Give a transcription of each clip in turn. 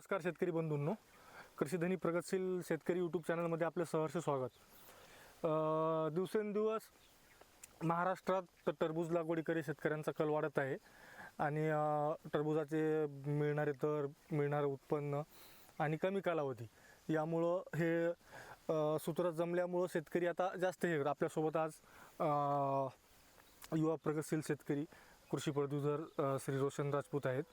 नमस्कार शेतकरी बंधूंनो. कृषीधनी प्रगतशील शेतकरी यूट्यूब चॅनलमध्ये आपलं सहर्ष स्वागत. दिवसेंदिवस महाराष्ट्रात टरबूज लागवडीकडे शेतकऱ्यांचा कल वाढत आहे. आणि टरबूजाचे टरबुजाचे मिळणारे दर मिळणारं उत्पन्न आणि कमी कालावधी यामुळं हे सूत्र जमल्यामुळं शेतकरी आता जास्त हे आपल्यासोबत आज युवा प्रगतशील शेतकरी कृषी प्रोड्युसर श्री रोशन राजपूत आहेत.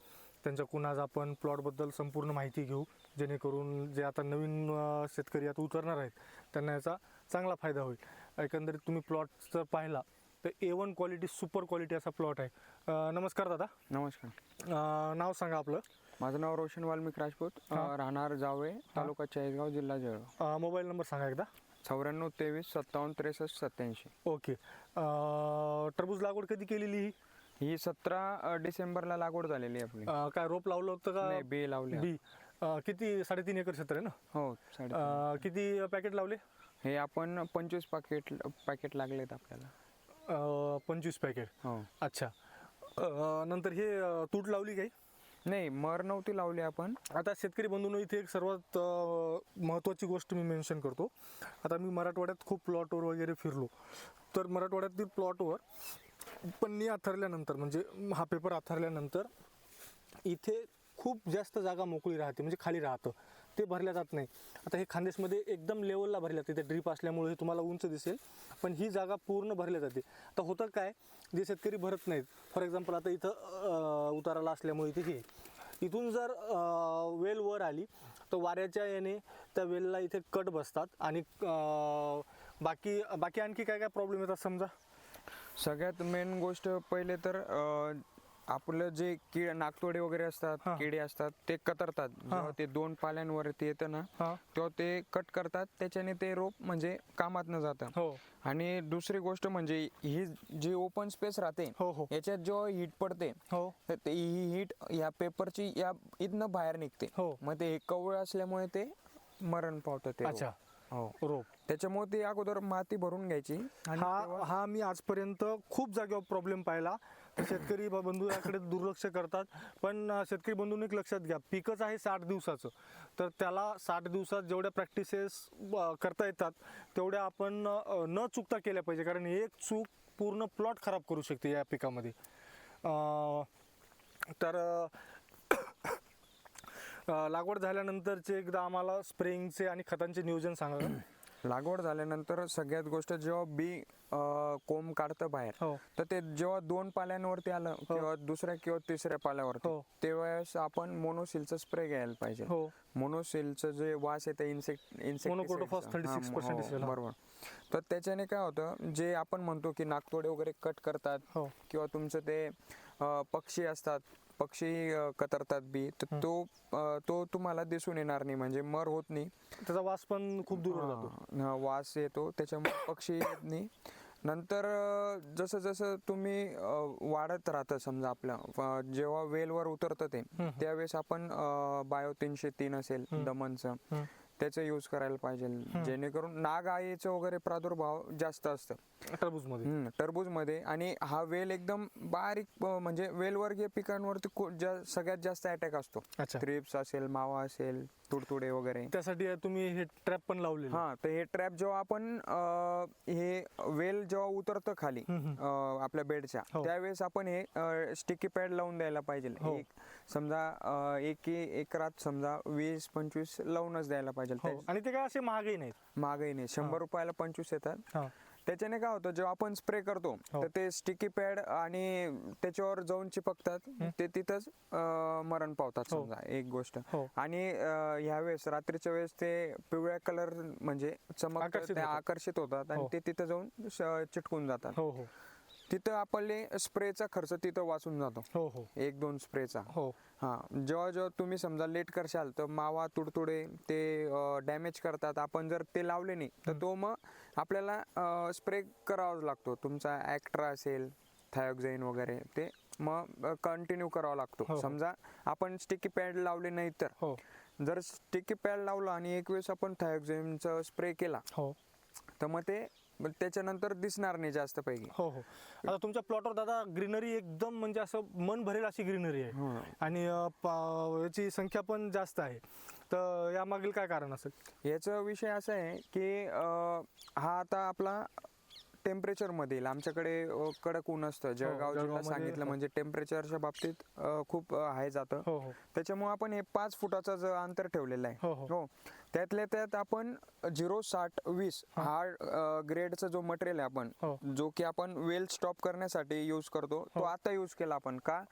त्यांच्याकडून आज आपण प्लॉटबद्दल संपूर्ण माहिती घेऊ जेणेकरून जे आता नवीन शेतकरी आता उतरणार आहेत त्यांना याचा चांगला फायदा होईल. एकंदरीत तुम्ही प्लॉट जर पाहिला तर A one quality super quality असा प्लॉट आहे. नमस्कार दादा. नमस्कार. नाव सांगा आपलं. माझं नाव रोशन वाल्मिक राजपूत. राहणार जावळे तालुका चाळीसगाव जिल्हा जळगाव. मोबाईल नंबर सांगा एकदा. चौऱ्याण्णव तेवीस सत्तावन्न त्रेसष्ट सत्याऐंशी ओके. टरबूज लागवड कधी केलेली ही? ही सतरा डिसेंबरला लागवड झालेली आहे आपली. अ, काय रोप लावलं होतं नाही का बी लावले. बी. अ, किती? साडेतीन एकर क्षेत्र आहे ना? हो साडे अ, किती पॅकेट लावले? हे आपण पंचवीस पाकिट पॅकेट लागलेत आपल्याला. अ, पंचवीस पॅकेट हो. अच्छा. अ, नंतर हे अ, तूट लावली काही? नाही मर नव्हती लावली आपण. आता शेतकरी बंधूंनो इथे एक सर्वात महत्त्वाची गोष्ट मी मेन्शन करतो. आता मी मराठवाड्यात खूप प्लॉटवर वगैरे फिरलो. तर मराठवाड्यातील प्लॉटवर पन्नी आथरल्यानंतर म्हणजे हा पेपर आथरल्यानंतर इथे खूप जास्त जागा मोकळी राहते म्हणजे खाली राहतं. ते भरल्या जात नाही. आता हे खानदेशमध्ये एकदम लेवलला भरल्या जाते. ते ड्रीप असल्यामुळे हे तुम्हाला उंच दिसेल पण ही जागा पूर्ण भरल्या जाते. आता होतं काय जे शेतकरी भरत नाहीत फॉर एक्झाम्पल आता इथं उताराला असल्यामुळे इथे हे. इथून जर वेल वर आली तर वाऱ्याच्या याने त्या वेलला इथे कट बसतात आणि बाकी बाकी आणखी काय काय प्रॉब्लेम येतात समजा? सगळ्यात मेन गोष्ट पहिले तर अ, आपलं जे कीड नागतोडे वगैरे असतात हा. किडे असतात ते कतरतात. जेव्हा ते दोन पाल्यांवरती येतं ना हां. तेव्हा ते कट करतात त्याच्याने ते रोप म्हणजे कामात न जातं. हो. आणि दुसरी गोष्ट म्हणजे ही जी ओपन स्पेस राहते हो हो. याच्यात जेव्हा हीट पडते हो. तर ते- ही हीट या पेपरची या इथनं बाहेर निघते. हो. मग ते हे कवळ असल्यामुळे ते मरण पावतं ते रोप. अच्छा हो. रोप. त्याच्यामुळे ते अगोदर माती भरून घ्यायची. आणि हा हा मी आजपर्यंत खूप जागेवर प्रॉब्लेम पाहिला. तर शेतकरी ब- बंधू याकडे दुर्लक्ष करतात. पण अं, शेतकरी बंधूंनी एक लक्षात घ्या पिकच आहे साठ दिवसाचं. तर त्याला साठ दिवसात जेवढ्या प्रॅक्टिसेस करता येतात तेवढ्या आपण अं, न चुकता केल्या पाहिजे. कारण एक चूक पूर्ण प्लॉट खराब करू शकते या पिकामध्ये. अं, तर अं, अं, लागवड झाल्यानंतरचे एकदा आम्हाला स्प्रेइंगचे आणि खतांचे नियोजन सांगा. लागवड झाल्यानंतर सगळ्यात गोष्ट जेव्हा बी कोंब काढतं बाहेर हो तर ते जेव्हा दोन पाल्यांवरती आलं किंवा दुसऱ्या किंवा तिसऱ्या पाल्यावरती हो. तेव्हास आपण मोनोसिलचं स्प्रे घ्यायला पाहिजे हो मोनोसिलचं जे वास येतं इन्सेक्ट Monochrotophos 36% दिसेल, हा. बरोबर तर त्याच्याने काय होतं जे आपण म्हणतो की नागतोडे वगैरे कट करतात हो. किंवा तुमचं ते पक्षी असतात पक्षी अं, कतरतात बी. तर तो अं, तो तुम्हाला दिसून येणार नाही. म्हणजे मर होत नाही. त्याचा वास पण खूप दूर जातो. हा, वास येतो. त्याच्यामुळे पक्षी येत नाही. नंतर अं, जसं जसं तुम्ही अं, वाढत राहतं समजा आपलं अं, जेव्हा वेलवर उतरतं ते त्यावेळेस आपण बायो तीनशे तीन असेल दमनचं. त्याचं यूज करायला पाहिजे. जेणेकरून नाग आळीचं वगैरे प्रादुर्भाव जास्त असतं. टरबूजमध्ये. हम्म, टरबूजमध्ये. आणि हा वेल एकदम बारीक म्हणजे वेलवर्गीय पिकांवरती जा- सगळ्यात जास्त अटॅक असतो. थ्रिप्स असेल मावा असेल तुडतुडे वगैरे. त्यासाठी तुम्ही हे ट्रॅप पण लावलेले. हा तर हे ट्रॅप जेव्हा आपण हे वेल जेव्हा उतरतं खाली आपल्या बेडच्या हो. त्यावेळेस आपण हे स्टिकी पॅड लावून द्यायला पाहिजे. हो. एक समजा अं, एक एकरात समजा वीस पंचवीस लावूनच द्यायला पाहिजे. हो. आणि ते काय असे महागही नाहीत. मागही नाही शंभर रुपयाला पंचवीस येतात. त्याच्याने काय होतं जेव्हा आपण स्प्रे करतो हो. तर ते स्टिकी पॅड आणि त्याच्यावर जाऊन चिपकतात ते तिथंच मरण पावतात हो. समजा एक गोष्ट हो. आणि ह्या वेळेस रात्रीच्या वेळेस ते पिवळ्या कलर म्हणजे चमक आकर्षित ते होतात. आणि. ते तिथं जाऊन चिटकून जातात हो हो तिथं आपले स्प्रेचा खर्च तिथं वाचून जातो. हो हो. एक दोन स्प्रेचा. हो. हा. जेव्हा जेव्हा तुम्ही समजा लेट करशाल तर मावा तुडतुडे ते डॅमेज करतात. आपण जर ते लावले नाही तर तो मग आपल्याला स्प्रे करावाच लागतो. तुमचा ॲक्ट्रा असेल थायोक्झाईन वगैरे ते मग कंटिन्यू करावा हो, लागतो. हो. समजा आपण स्टिकी पॅड लावले नाही तर. हो. जर स्टिकी पॅड लावला आणि एक वेळेस आपण थायोक्झाईनचा स्प्रे केला हो. तर मग ते मग त्याच्यानंतर दिसणार नाही जास्त पैकी. हो हो. आता तुमच्या प्लॉटवर दादा ग्रीनरी एकदम म्हणजे असं मन भरेल अशी ग्रीनरी आहे. हो. आणि पा- याची संख्या पण जास्त आहे. तर यामागील काय कारण असेल? याचा विषय असा आहे की अं, हा आता आपला टेम्परेचरमध्ये येईल. आमच्याकडे अं, कडक ऊन असतं जळगाव जिल्हा हो, जळगावमध्ये सांगितलं हो. म्हणजे टेम्परेचरच्या बाबतीत अं, खूप हाय जातं हो हो त्याच्यामुळे आपण हे पाच फुटाचं जो अंतर ठेवलेलं आहे हो, हो. हो त्यातल्या त्यात आपण झिरो साठ वीस हा ग्रेडचा जो मटेरियल आहे आपण हो. जो की आपण वेल स्टॉप करण्यासाठी यूज करतो तो आता यूज केला आपण का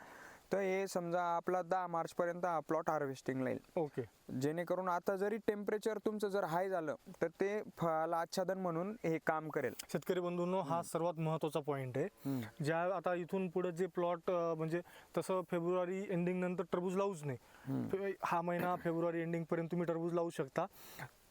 तर हे समजा आपला दहा मार्च पर्यंत हा प्लॉट हार्वेस्टिंगला येईल. ओके. जेणेकरून आता जरी टेम्परेचर तुमचं जर हाय झालं तर ते फळाला आच्छादन म्हणून हे काम करेल. शेतकरी बंधूंनो हा सर्वात महत्त्वाचा पॉईंट आहे. ज्या आता इथून पुढे जे प्लॉट म्हणजे तसं फेब्रुवारी एंडिंग नंतर टरबूज लावूच नाही हा महिना फेब्रुवारी एंडिंग पर्यंत तुम्ही टरबूज लावू शकता.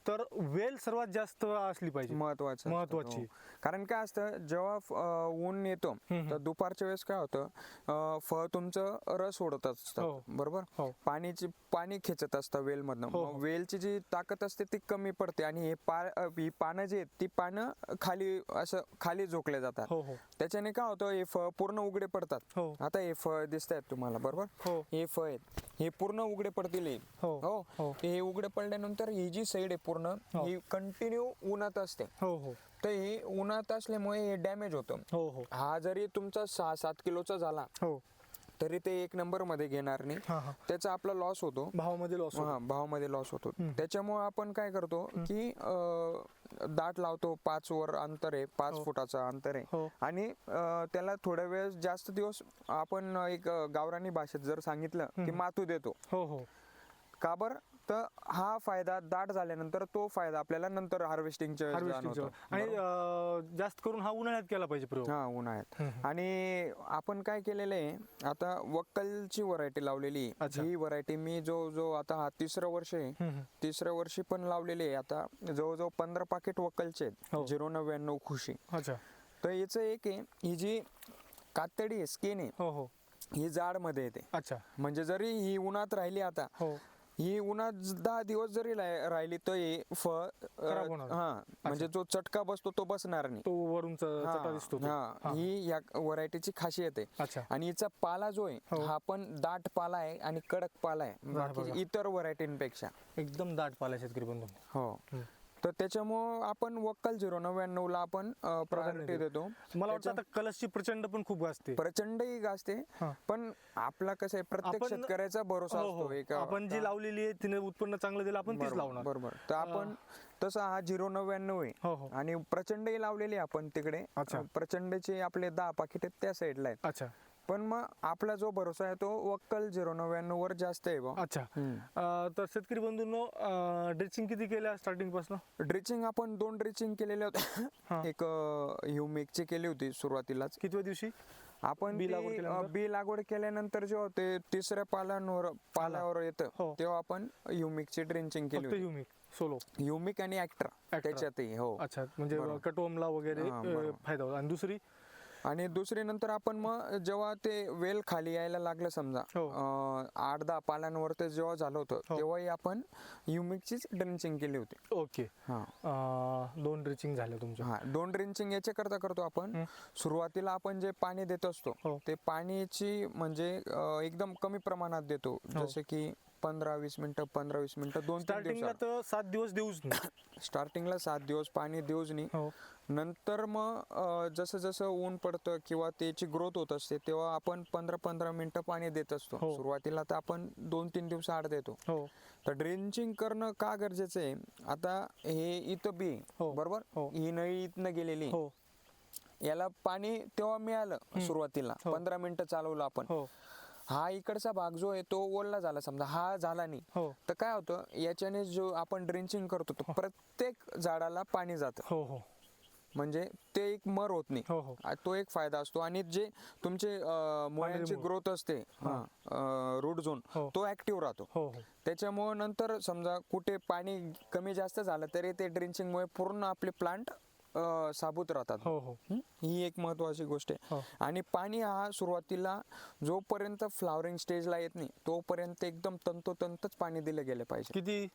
तर वेल सर्वात जास्त असली पाहिजे महत्वाचं. महत्वाची. हो. कारण काय असतं जेव्हा ऊन येतो. तर दुपारच्या वेळेस काय होतं फळ तुमचं रस ओढत हो. असतं बरोबर हो. पाणीची पाणी खेचत असतं वेलमधनं हो, मग हो. वेलची जी ताकद असते ती कमी पडते आणि हे ही पानं जी आहेत ती पानं खाली असं खाली झोकले जातात हो हो त्याच्याने काय होतं हे फळ पूर्ण उघडे पडतात हो आता हे फळ दिसत आहेत तुम्हाला बरोबर हो हे फळ आहेत हे पूर्ण उघडे पडतील हे. हो. हो हो. हे उघडे पडल्यानंतर ही जी साईड आहे पूर्ण हो. ही कंटिन्यू उन्हात असते. हो हो. तर हे उन्हात असल्यामुळे हे डॅमेज होतं. हो हो. हा जरी तुमचा सहा सात किलोचा झाला हो. तरी ते एक नंबरमध्ये घेणार नाही. हा हा. त्याचा आपला लॉस होतो. भावामध्ये लॉस हा भावामध्ये लॉस होतो. त्याच्यामुळे आपण काय करतो की दाट लावतो पाच वर अंतर आहे पाच फुटाचं अंतर आहे. हो. आणि त्याला थोड्या वेळ जास्त दिवस आपण एक गावरानी भाषेत जर सांगितलं की मातू देतो. हो हो. का बरं? तर हा फायदा दाट झाल्यानंतर तो फायदा आपल्याला नंतर हार्वेस्टिंगच्या वेळेस हार्वेस्टिंग जाणवतो. आणि अं, जास्त करून हा उन्हाळ्यात केला पाहिजे प्रयोग. हा उन्हाळ्यात. आणि आपण काय केलेलं आहे आता वक्कलची व्हरायटी लावलेली आहे. अच्छा. ही व्हरायटी मी जो जो आता हा तिसरं वर्ष आहे हम्म, हम्म. तिसऱ्या वर्षी पण लावलेली आहे. आता जवळजवळ पंधरा पाकिट वक्कलचे हो. आहेत झिरो नव्याण्णव खुशी. अच्छा. तर याचं एक आहे ही जी कातडी आहे स्किन आहे हो हो. ही जाडमध्ये येते. अच्छा. म्हणजे जरी ही उन्हात राहिली आता हो. ही उन्हात दहा दिवस जरी राहिली तर फळ अ, खराब होणार. हा म्हणजे जो चटका बसतो तो बसणार नाही तो वरून च- चटा दिसतो तो. हा हा. ही या व्हरायटीची खासियत आहे अच्छा आणि हिचा पाला जो आहे हो. हा पण दाट पाला आहे आणि कडक पाला आहे बरं, बाकी बरं. इतर व्हरायटींपेक्षा एकदम दाट पाला शेतकरी बंधू हो हम्म. तर त्याच्यामुळं आपण वक्कल झिरो नव्याण्णव ला आपण प्रायोरिटी देतो. मला वाटतं आता कलशची प्रचंड पण खूप असते प्रचंडही गाजते. पण आपला कसं आहे प्रत्येक शेतकऱ्याचा भरोसा हो, असतो हो. एक आपण जी लावलेली आहे तिने उत्पन्न चांगलं दिलं आपण तीच लावणार. बरोबर. तर आपण तसा हा झिरो नव्याण्णव आहे. हो हो. आणि प्रचंडही लावलेली आपण तिकडे. प्रचंडचे आपले दहा पाकिट आहेत त्या साईडला आहेत. अच्छा. पण मग आपला जो भरोसा आहे तो वक्कल झिरो नव्याण्णव वर जास्त आहे अच्छा. अं, तर शेतकरी बंधूंनो ड्रेसिंग किती केल्या स्टार्टिंगपासून? ड्रिचिंग आपण दोन ड्रिचिंग केलेले हा. होते एक ह्युमिकची केली होती सुरुवातीलाच. कितव्या दिवशी आपण बी ती, लागवड अ, केल्यानंतर? बी लागवड केल्यानंतर जेव्हा ते तिसऱ्या पालांवर पाल्यावर येतं हो. तेव्हा आपण ह्युमिकची ड्रिंचिंग केली फक्त होती. युमिक सोलो ह्युमिक आणि ऍक्ट्रा. त्याच्यातही हो. अच्छा. म्हणजे कटोमला वगैरे हा, अं, बरोबर. फायदा होतो. आणि दुसरी? आणि दुसरी नंतर आपण मग जेव्हा ते वेल खाली यायला लागलं समजा हो. आठ दहा पालांवर ते जेव्हा झालं होतं हो. तेव्हाही आपण ह्युमिकचीच ड्रिंचिंग केली होती ओके हा दोन ड्रेचिंग झाल्या तुमच्या हा दोन ड्रिंचिंग याच्या करता करतो आपण हं. सुरुवातीला आपण जे पाणी देत असतो हो. ते पाण्याची म्हणजे एकदम कमी प्रमाणात देतो हो. जसे की पंधरा वीस मिनिटं पंधरा वीस मिनिटं दोन तीन स्टार्टिंगला दिवसात. तर सात दिवस देऊच नाही. स्टार्टिंगला सात दिवस पाणी देऊच नाही. हो. नंतर मग अं, जसं जसं ऊन पडतं किंवा त्याची ग्रोथ होत असते तेव्हा आपण पंधरा पंधरा मिनिटं पाणी देत असतो. हो. सुरुवातीला तर आपण दोन तीन दिवस आड देतो. हो. तर ड्रिंचिंग करणं का गरजेचं आहे? आता हे इथं बी हो. बरोबर? हो. ही नळी इथनं गेलेली हो. याला पाणी तेव्हा मिळालं सुरुवातीला. हो. पंधरा मिनिटं चालवलं आपण. हो. हा इकडचा भाग जो आहे तो ओलला झाला समजा हा झाला नाही. हो. तर काय होतं याच्याने जो आपण ड्रिंचिंग करतो तो प्रत्येक झाडाला पाणी जातं. हो हो. म्हणजे ते एक मर होत नाही. हो हो. तो एक फायदा असतो. आणि जे तुमचे मूळ. ग्रोथ असते रूट झोन हो. तो ऍक्टिव्ह राहतो. हो हो. त्याच्यामुळे नंतर समजा कुठे पाणी कमी जास्त झालं तरी ते ड्रिंचिंगमुळे पूर्ण आपले प्लांट साबूत राहतात. हो हो. हं? ही एक महत्वाची गोष्ट आहे. हो. आणि पाणी हा सुरुवातीला जोपर्यंत फ्लावरिंग स्टेजला येत नाही तोपर्यंत एकदम तंतोतंतच पाणी दिलं गेलं पाहिजे. किती?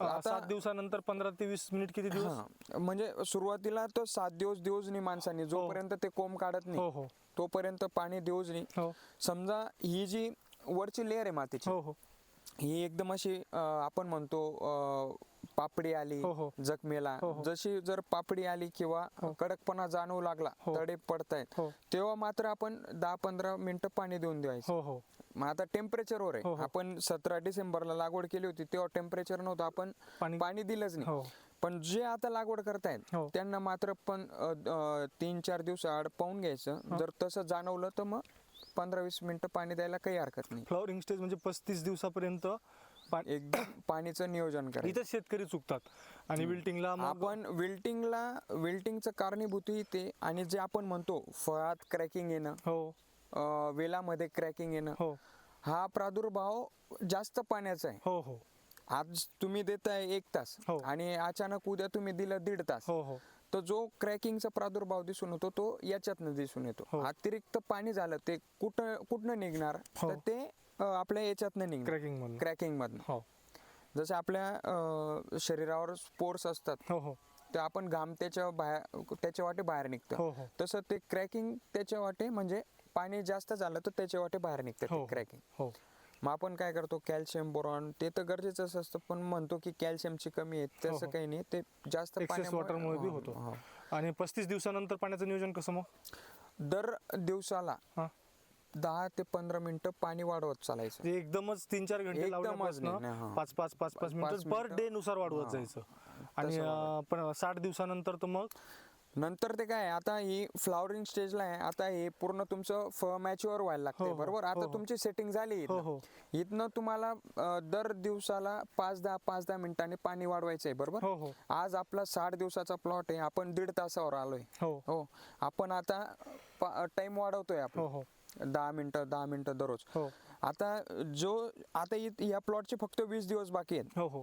अं, आता- सात दिवसानंतर पंधरा ते वीस मिनिट किती दिवस? हा. म्हणजे सुरुवातीला तो सात दिवस देऊच नाही माणसाने जोपर्यंत ते कोंब काढत हो नाही हो तोपर्यंत पाणी देऊच नाही हो. समजा ही जी वरची लेअर आहे मातीची हो हो. ही एकदम अशी अं, आपण म्हणतो पापडी आली हो, हो. जखमेला. हो, हो. जशी जर पापडी आली किंवा कडकपणा जाणवू लागला हो. तडे पडतायत. हो. तेव्हा मात्र आपण दहा पंधरा मिनिटं पाणी देऊन द्यायचं. हो हो. मग आता टेम्परेचरवर हो, आहे. हो. आपण सतरा डिसेंबरला लागवड केली होती तेव्हा टेम्परेचर नव्हतं. आपण पाणी पाणी दिलंच नाही. हो. पण जे आता लागवड करतायत हो. त्यांना मात्र पण अ, अ, तीन चार दिवस आड पाहून घ्यायचं. जर तसं जाणवलं तर मग पंधरा वीस मिनिटं पाणी द्यायला काही हरकत नाही. फ्लॉवरिंग स्टेज म्हणजे पस्तीस दिवसापर्यंत पा- एकदम पाणीचं नियोजन करायचं. इथं शेतकरी चुकतात. आणि विल्टिंगला मग आपण विल्टिंगला विल्टिंगचं कारणीभूतही ते आणि जे आपण म्हणतो फळात क्रॅकिंग येणं हो. अ, वेलामध्ये क्रॅकिंग येणं हो. हा प्रादुर्भाव जास्त पाण्याचा आहे. हो हो. आज तुम्ही देताय एक तास हो. आणि अचानक उद्या तुम्ही दिलं दीड तास. हो हो. तर जो क्रॅकिंगचा प्रादुर्भाव दिसून येतो तो याच्यातनं दिसून येतो. हो. अतिरिक्त पाणी झालं ते कुठं कुठनं निघणार? हो. तर ते आपल्या याच्यातनं निघणार. क्रॅकिंग म्हणून क्रॅकिंग मधनं हो. जसं आपल्या शरीरावर स्पोर्स असतात हो हो. ते आपण घाम त्याच्या बाहेर त्याच्या वाटे बाहेर निघतं. हो हो. तसं ते क्रॅकिंग त्याच्या वाटे म्हणजे पाणी जास्त झालं तर त्याच्या वाटे बाहेर हो निघतं क्रॅकिंग. हो. मग आपण काय करतो कॅल्शियम बोरॉन ते तर गरजेचंच असतं पण म्हणतो की कॅल्शियमची कमी आहे हो, तसं हो. काही नाही ते जास्त वॉटरमुळे हो, होतो. हो. आणि पस्तीस दिवसानंतर पाण्याचं नियोजन कसं मग? दर दिवसाला हा. दहा ते पंधरा मिनिटं पाणी वाढवत चालायचं. ते एकदमच तीन चार घंटे एकदमच नाही हा. पाच पाच पाच पाच पाच मिनिट पर मिनिटं. डे नुसार वाढवत. जायचं. आणि अं, पण साठ दिवसानंतर तर मग? नंतर ते काय आता ही फ्लॉवरिंग स्टेजला आहे आता हे पूर्ण तुमचं फ मॅच्युअर व्हायला हो, लागतंय हो, बरोबर? हो, आता हो. तुमची सेटिंग झाली हो इथनं. हो. इथनं तुम्हाला अं, दर दिवसाला पाच दहा पाच दहा मिनिटांनी पाणी वाढवायचंय बरोबर? हो हो. आज आपला साठ दिवसाचा प्लॉट आहे आपण दीड तासावर आलोय. हो. हो. आपण आता टाइम वाढवतोय हो आपण हो. दहा मिनिटं दहा मिनिटं दररोज. हो. आता जो आता इ- या प्लॉटचे फक्त वीस दिवस बाकी आहेत. हो हो.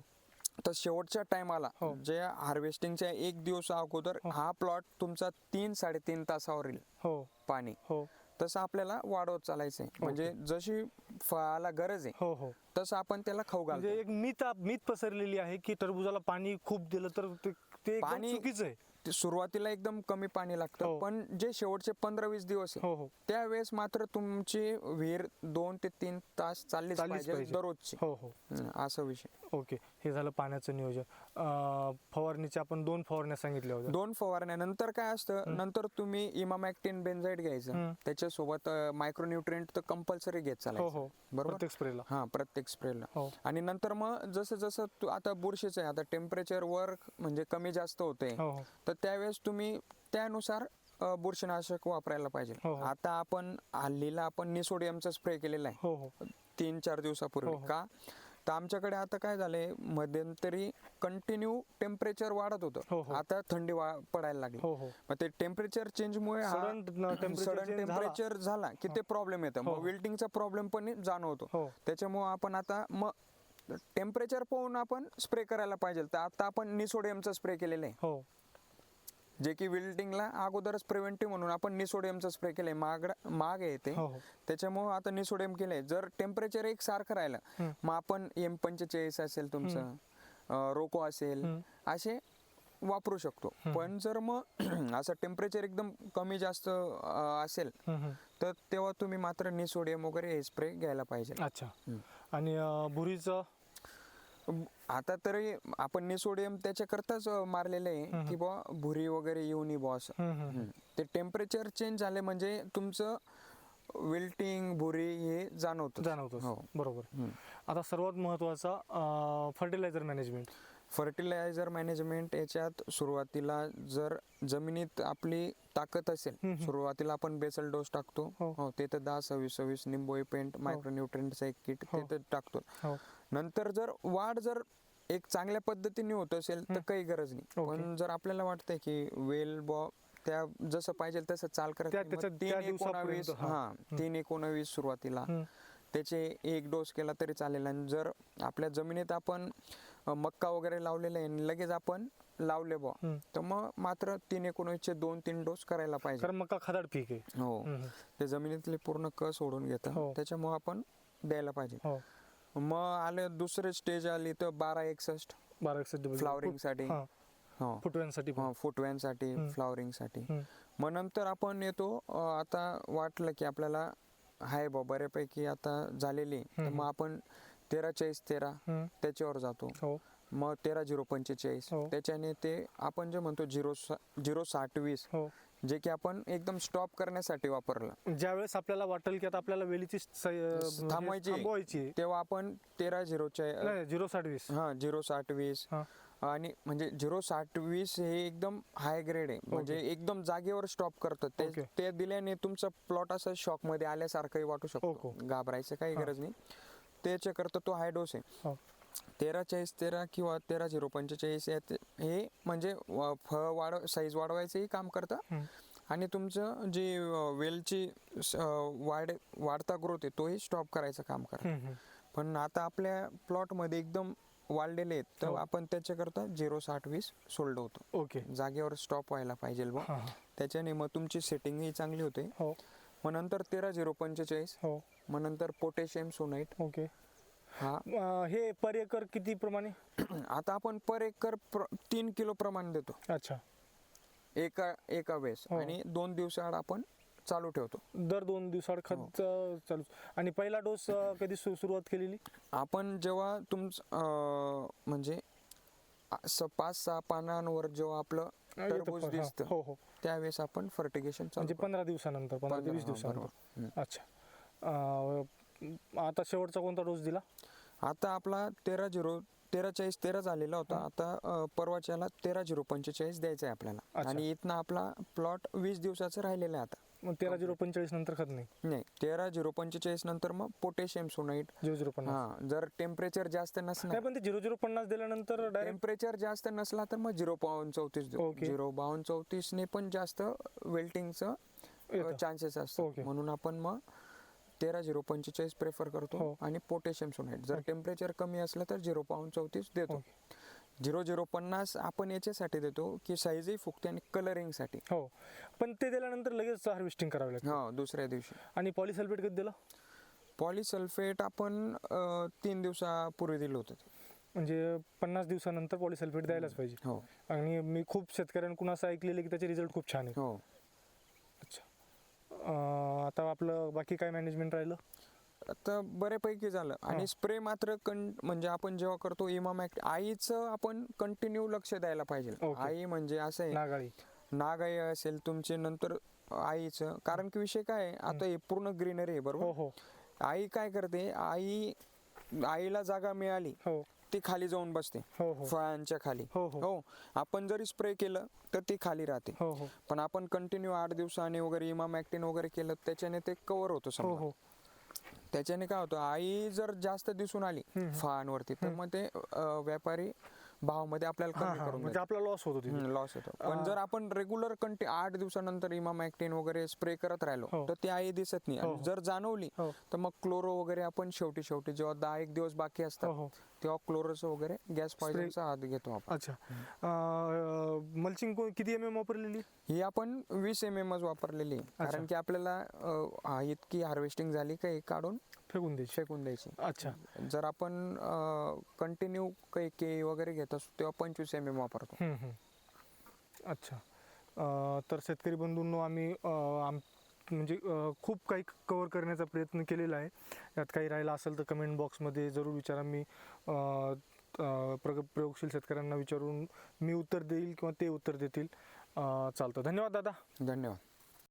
तर शेवटच्या टायमाला हो. जे हार्वेस्टिंगच्या एक दिवस अगोदर हा. प्लॉट तुमचा तीन साडेतीन तासावर येईल. हो. पाणी. हो. तसं आपल्याला वाढवत चालायचंय. म्हणजे जशी फळाला गरज आहे हो हो. तसं आपण त्याला खाऊ घालतो. म्हणजे एक मीत मीत पसरलेली आहे की टरबुजाला पाणी खूप दिलं तर ते ते एकदम पाणी- चुकीचं आहे. ते सुरुवातीला एकदम कमी पाणी हो. लागतं पण जे शेवटचे पंधरा वीस दिवस आहे हो हो. त्यावेळेस मात्र तुमची विहीर दोन ते तीन तास चाललीच चाललीच पाहिजे पाहिजे. दररोजची. हो हो. हं, असा विषय. ओके हे झालं पाण्याचं नियोजन. अं, फवारणीचे आपण दोन फवारण्या सांगितल्या होत्या. दोन फवारण्या. नंतर काय असतं नंतर तुम्ही इमामॅक्टिन बेन्झाईड घ्यायचं. हं. त्याच्यासोबत मायक्रोन्युट्रिएंट तर कंपल्सरी घेत हो चालायचं. हो बरोबर? प्रत्येक स्प्रेला. हा प्रत्येक स्प्रेला. हो. आणि नंतर मग जसं जसं तू आता बुरशीचं आहे आता टेम्परेचर वर म्हणजे कमी जास्त होते हो हो. तर त्यावेळेस तुम्ही त्यानुसार अ, बुरशीनाशक वापरायला पाहिजे. हो, हो. आता आपण हल्लीला आपण निसोडियमचा स्प्रे केलेला आहे. हो हो. तीन चार दिवसापूर्वी हो, हो. का? तर आमच्याकडे आता काय झालंय मध्यंतरी कंटिन्यू टेम्परेचर वाढत हो, होतं. हो. आता थंडी वा- पडायला लागली. हो हो. मग ते टेम्परेचर चेंजमुळे temperature सडन change झाला. टेम्परेचर झाला की ते प्रॉब्लेम येतं. मग विल्टिंगचा प्रॉब्लेम पण जाणवतो. हो. त्याच्यामुळे आपण आता मग टेम्परेचर पाहून आपण स्प्रे करायला पाहिजे. तर आता आपण निसोडियमचा स्प्रे केलेला आहे. हो. जे की विल्टिंगला अगोदरच प्रिव्हेंटिव्ह म्हणून आपण निसोडियमचा स्प्रे केलंय. माग माग आहे ते. हो हो. त्याच्यामुळे आता निसोडियम केलंय. जर टेम्परेचर एक सारखं राहिलं. मग आपण एम पंचेचाळीस असेल तुमचं रोको असेल. असे वापरू शकतो. पण जर मग असं टेम्परेचर एकदम कमी जास्त असेल. तर तेव्हा तुम्ही मात्र निसोडियम वगैरे हे स्प्रे घ्यायला पाहिजे. अच्छा. आणि अं, भुरीचं आता तरी आपण निसोडियम त्याच्याकरताच मारलेलं आहे की बुवा भुरी वगैरे येऊ नये बुवा असं. हम्म, हम्म, हम्म. ते टेम्परेचर चेंज झाले म्हणजे तुमचं विल्टिंग भुरी हे जाणवतं जाणवतं हो. बरोबर. आता सर्वात महत्त्वाचा फर्टिलायझर मॅनेजमेंट फर्टिलायझर मॅनेजमेंट याच्यात सुरुवातीला जर जमिनीत आपली ताकद असेल सुरुवातीला आपण बेसल डोस टाकतो. हो. हो ते तर दहा सव्वीस सव्वीस निंबोई पेंट मायक्रोन्युट्रिएंटचं एक किट ते तर टाकतो. हो. नंतर जर वाढ जर एक चांगल्या पद्धतीने होत असेल तर काही गरज नाही. पण जर आपल्याला वाटतंय की वेल बॉ त्या जसं पाहिजे तसं चाल करत तीन एकोणावीस हा. हा तीन एकोणावीस सुरुवातीला. त्याचे एक डोस केला तरी चालेल. आणि जर आपल्या जमिनीत आपण मक्का वगैरे लावलेला आहे. लगेच आपण लावले बॉ. तर मग मात्र तीन एकोणवीसचे दोन तीन डोस करायला पाहिजे. कारण मका खादाड पीक आहे. हो. ते जमिनीतले पूर्ण क सोडून हो. घेतं त्याच्यामुळे आपण द्यायला पाहिजे. हो. मग आले दुसरे स्टेज आली तर बारा एकसष्ट. बारा एकसष्ट डबल फ्लावरिंगसाठी हां. हो. फुटव्यांसाठी पण. फुटव्यांसाठी. फ्लावरिंगसाठी हम्म. मग नंतर आपण येतो अं, आता वाटलं की आपल्याला हाय बा बऱ्यापैकी आता झालेली तर. मग आपण तेरा चाळीस तेरा हम्म. त्याच्यावर जातो. हो. मग तेरा झिरो पंचेचाळीस. हो. त्याच्याने ते आपण जे म्हणतो झिरो झिरो साठ वीस हो. जे की आपण एकदम स्टॉप करण्यासाठी वापरलं. ज्यावेळेस आपल्याला वाटेल की आता आपल्याला वेलीची स- अं, थांबवायची. तेव्हा आपण तेरा झिरोच्या नाही झिरो साठ वीस हा झिरो साठ वीस हा. आणि म्हणजे झिरो साठ वीस हे एकदम हाय ग्रेड आहे. म्हणजे एकदम जागेवर स्टॉप करतं. ते दिल्याने तुमचा प्लॉट असं शॉकमध्ये आल्यासारखंही वाटू शकतो. घाबरायचं काही. गरज नाही. त्याच्याकरता तो हाय डोस आहे. हो तेरा चाळीस तेरा किंवा तेरा झिरो पंचेचाळीस यात हे. म्हणजे फळ वाढ साईज वाढवायचंही काम करतं. आणि तुमचं जे वेलची वाढ वाढता ग्रोथ आहे तोही स्टॉप करायचं काम करतं. पण आता आपल्या प्लॉटमध्ये एकदम वाढलेले आहेत तर हो. आपण त्याच्याकरता झिरो साठ वीस सोल्ड होतो. ओके. जागेवर स्टॉप व्हायला पाहिजे हां हां. त्याच्याने मग तुमची सेटिंगही चांगली होते. हो. मग नंतर तेरा झिरो पंचेचाळीस. हो. मग नंतर पोटॅशियम सोनाईट. ओके. हा. अं, हे पर एकर किती प्रमाणे? आता आपण पर एकर प्र- तीन किलो प्रमाण देतो. अच्छा. एका एका वेळेस. हो. आणि दोन दिवसाआड आपण चालू ठेवतो. दर दोन दिवसाड खत हो. अं, चालू. आणि पहिला डोस कधी सु- सुरुवात केलेली? आपण जेव्हा तुमच अं, म्हणजे आ- स- पाच सहा पानांवर जेव्हा आपलं टरबूज हां. दिसतं हो हो. त्यावेळेस आपण फर्टिगेशन म्हणजे पंधरा दिवसानंतर पंधरा ते वीस दिवसानंतर. अच्छा. अं, आता शेवटचा कोणता डोस दिला? आता आपला तेरा झिरो तेरा चाळीस तेरा झालेला होता. आता अं, परवाच्याला तेरा झिरो पंचेचाळीस द्यायचा आहे आपल्याला. अच्छा. आणि इथनं आपला प्लॉट वीस दिवसाचं राहिलेलं आहे आता. मग तेरा झिरो पंचेचाळीस नंतर खत नाही. नाही तेरा झिरो पंचेचाळीस नंतर मग पोटॅशियम सोनाईट झिरो झिरो पन्नास. हा जर टेम्परेचर जास्त नसलं. नाही पण ते झिरो झिरो पन्नास दिल्यानंतर डायरेक्ट टेम्परेचर जास्त नसला तर मग झिरो बावन्न चौतीस देऊ. ओके. झिरो बावन्न चौतीसने पण जास्त वेल्टिंगचं येतं. Chances okay. असतात म्हणून आपण मग तेरा झिरो पंचेचाळीस प्रेफर हो. करतो आणि पोटॅशियम सोनाईट जर टेम्परेचर कमी असलं तर झिरो बावन्न चौतीस देतो. झिरो झिरो पन्नास आपण याच्यासाठी देतो की साईजही फुगते आणि कलरिंगसाठी हो. पण ते दिल्यानंतर लगेच हार्वेस्टिंग करावी लागते. हा दुसऱ्या दिवशी. आणि पॉलिसल्फेट कधी दिलं? पॉलिसल्फेट आपण अं, तीन दिवसापूर्वी दिलं होतं ते. म्हणजे पन्नास दिवसानंतर पॉलिसल्फेट द्यायलाच पाहिजे. हो. आणि मी खूप शेतकऱ्यांकडून असं ऐकलेलं की त्याचे रिझल्ट खूप छान आहे हो. अच्छा. अं, आता आपलं बाकी काय मॅनेजमेंट राहिलं? आता बऱ्यापैकी झालं. आणि स्प्रे मात्र कं म्हणजे आपण जेव्हा करतो इमाम ऍक्ट आईचं आपण कंटिन्यू लक्ष द्यायला पाहिजे. आई म्हणजे असं आहे नागाई असेल तुमचे नंतर आईचं. कारण की विषय काय आता हे पूर्ण ग्रीनरी आहे हो बरोबर? हो आई काय करते आई आईला जागा मिळाली हो. ती खाली जाऊन बसते. हो हो. फळांच्या खाली. हो हो. हो. आपण जरी स्प्रे केलं तर ती खाली राहते. हो हो. पण आपण कंटिन्यू आठ दिवसांनी वगैरे इमाम ऍक्टिन वगैरे केलं त्याच्याने ते कव्हर होतं हो समजा. हो. त्याच्याने काय होतं आई जर जास्त दिसून आली. फळांवरती तर मग ते अं, व्यापारी भावामध्ये आपल्याला हा कमी हा. करून म्हणजे आपला लॉस होतो तिथे. लॉस येतो पण जर आपण रेग्युलर कंटी आठ दिवसानंतर इमाम ऍक्टिन वगैरे स्प्रे करत राहिलो हो. तर ती आई दिसत नाही. हो, आणि हो. जर जाणवली हो. तर मग क्लोरो वगैरे आपण शेवटी शेवटी जेव्हा दहा एक दिवस बाकी हो असतात तेव्हा क्लोरोचं वगैरे गॅस पॉइझनचा हात घेतो आपण. अच्छा. मल्चिंग किती एम एम वापरलेली? ही आपण वीस एम एम वापरलेली. कारण की आपल्याला इतकी हार्वेस्टिंग झाली का हे काढून फेकून द्यायची. फेकून द्यायची. अच्छा. जर आपण कंटिन्यू काही केळी वगैरे घेत असतो तेव्हा पंचवीस एम एम वापरतो. अच्छा. तर शेतकरी बंधूंनो आम्ही आम म्हणजे खूप काही कवर करण्याचा प्रयत्न केलेला आहे. यात काही राहिलं असेल तर कमेंट बॉक्समध्ये जरूर विचारा. मी प्रग प्रयोगशील शेतकऱ्यांना विचारून मी उत्तर देईल किंवा ते उत्तर देतील. चालतं. धन्यवाद दादा. धन्यवाद.